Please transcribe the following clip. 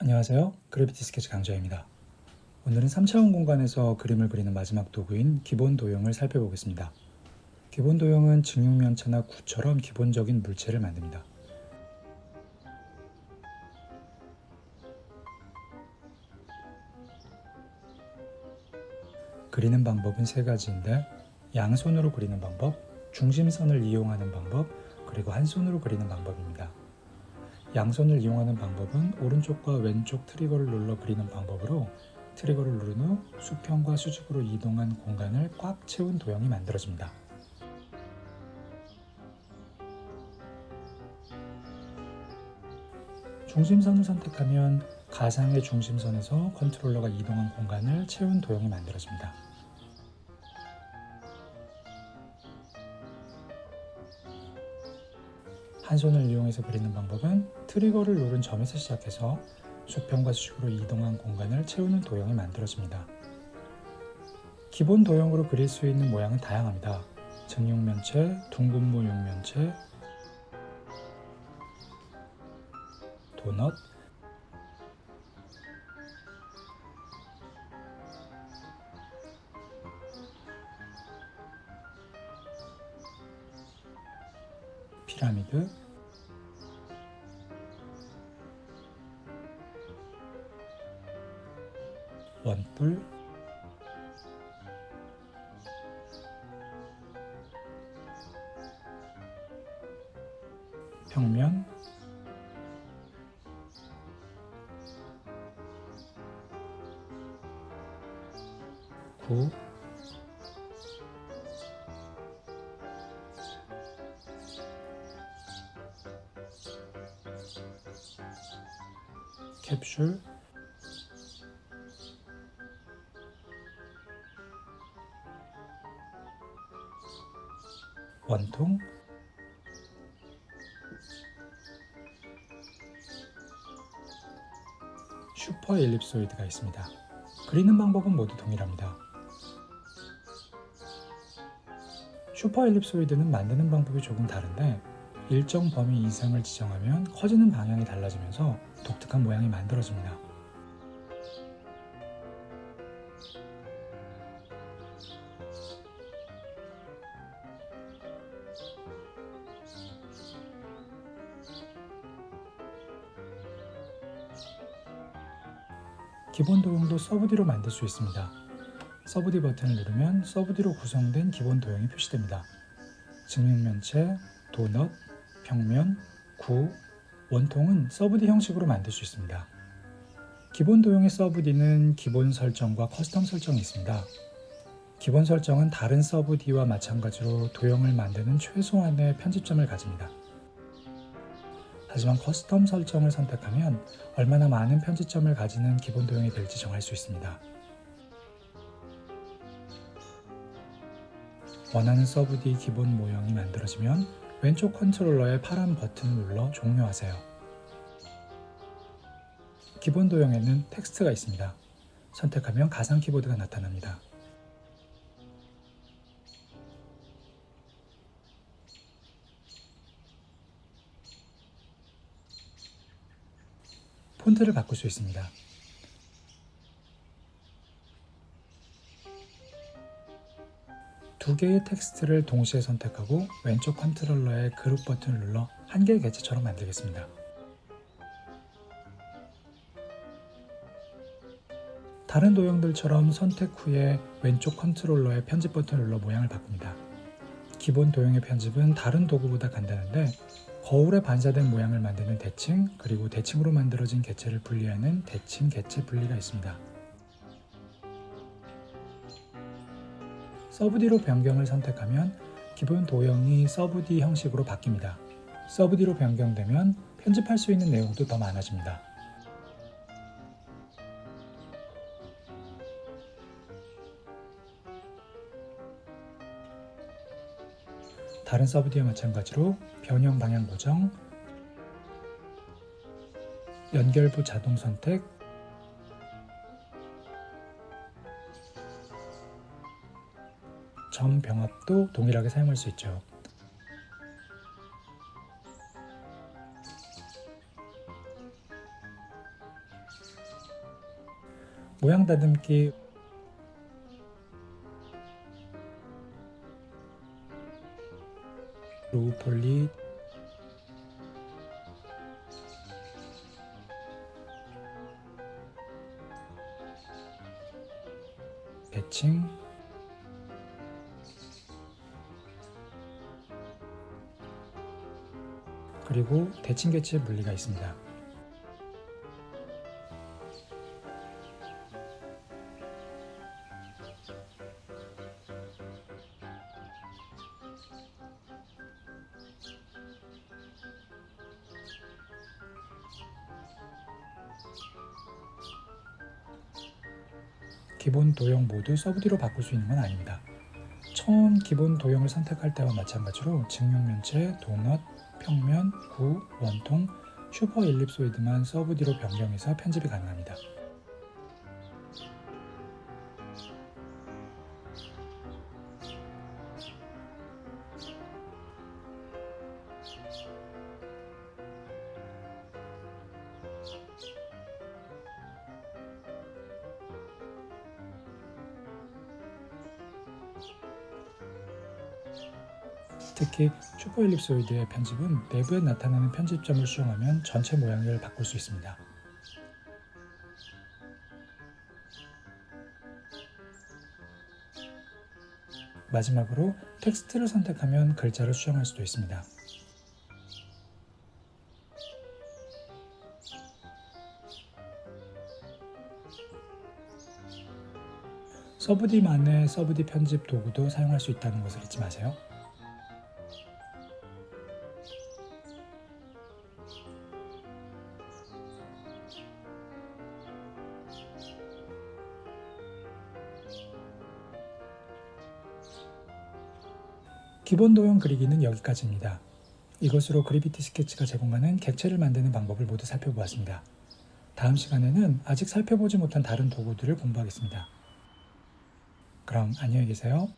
안녕하세요. 그래비티 스케치 강좌입니다. 오늘은 3차원 공간에서 그림을 그리는 마지막 도구인 기본 도형을 살펴보겠습니다. 기본 도형은 증육면체나 구처럼 기본적인 물체를 만듭니다. 그리는 방법은 세 가지인데 양손으로 그리는 방법, 중심선을 이용하는 방법, 그리고 한 손으로 그리는 방법입니다. 양손을 이용하는 방법은 오른쪽과 왼쪽 트리거를 눌러 그리는 방법으로 트리거를 누른 후 수평과 수직으로 이동한 공간을 꽉 채운 도형이 만들어집니다. 중심선을 선택하면 가상의 중심선에서 컨트롤러가 이동한 공간을 채운 도형이 만들어집니다. 한 손을 이용해서 그리는 방법은 트리거를 누른 점에서 시작해서 수평과 수직으로 이동한 공간을 채우는 도형이 만들어집니다. 기본 도형으로 그릴 수 있는 모양은 다양합니다. 정육면체, 둥근모 육면체, 도넛, 피라미드, 원뿔, 평면, 구, 캡슐, 원통, 슈퍼 엘립소이드가 있습니다. 그리는 방법은 모두 동일합니다. 슈퍼 엘립소이드는 만드는 방법이 조금 다른데 일정 범위 이상을 지정하면 커지는 방향이 달라지면서 독특한 모양이 만들어집니다. 기본 도형도 서브디로 만들 수 있습니다. 서브디 버튼을 누르면 서브디로 구성된 기본 도형이 표시됩니다. 증육면체, 도넛, 평면, 구, 원통은 서브디 형식으로 만들 수 있습니다. 기본 도형의 서브디는 기본 설정과 커스텀 설정이 있습니다. 기본 설정은 다른 서브디와 마찬가지로 도형을 만드는 최소한의 편집점을 가집니다. 하지만 커스텀 설정을 선택하면 얼마나 많은 편집점을 가지는 기본 도형이 될지 정할 수 있습니다. 원하는 서브디 기본 모형이 만들어지면 왼쪽 컨트롤러의 파란 버튼을 눌러 종료하세요. 기본 도형에는 텍스트가 있습니다. 선택하면 가상 키보드가 나타납니다. 폰트를 바꿀 수 있습니다. 두 개의 텍스트를 동시에 선택하고 왼쪽 컨트롤러의 그룹 버튼을 눌러 한 개의 객체처럼 만들겠습니다. 다른 도형들처럼 선택 후에 왼쪽 컨트롤러의 편집 버튼을 눌러 모양을 바꿉니다. 기본 도형의 편집은 다른 도구보다 간단한데 거울에 반사된 모양을 만드는 대칭 그리고 대칭으로 만들어진 개체를 분리하는 대칭 개체 분리가 있습니다. 서브디로 변경을 선택하면 기본 도형이 서브디 형식으로 바뀝니다. 서브디로 변경되면 편집할 수 있는 내용도 더 많아집니다. 다른 서브디와 마찬가지로 변형 방향 고정, 연결부 자동 선택, 점 병합도 동일하게 사용할 수 있죠. 모양 다듬기 폴리 배칭 그리고 대칭 개체 물리가 있습니다. 기본 도형 모두 서브디로 바꿀 수 있는 건 아닙니다. 처음 기본 도형을 선택할 때와 마찬가지로 직육면체, 도넛, 평면, 구, 원통, 슈퍼 일립소이드만 서브디로 변경해서 편집이 가능합니다. 특히 슈퍼일립소이드의 편집은 내부에 나타나는 편집점을 수정하면 전체 모양을 바꿀 수 있습니다. 마지막으로 텍스트를 선택하면 글자를 수정할 수도 있습니다. 서브디만의 서브디 편집 도구도 사용할 수 있다는 것을 잊지 마세요. 기본 도형 그리기는 여기까지입니다. 이것으로 그래비티 스케치가 제공하는 객체를 만드는 방법을 모두 살펴보았습니다. 다음 시간에는 아직 살펴보지 못한 다른 도구들을 공부하겠습니다. 그럼 안녕히 계세요.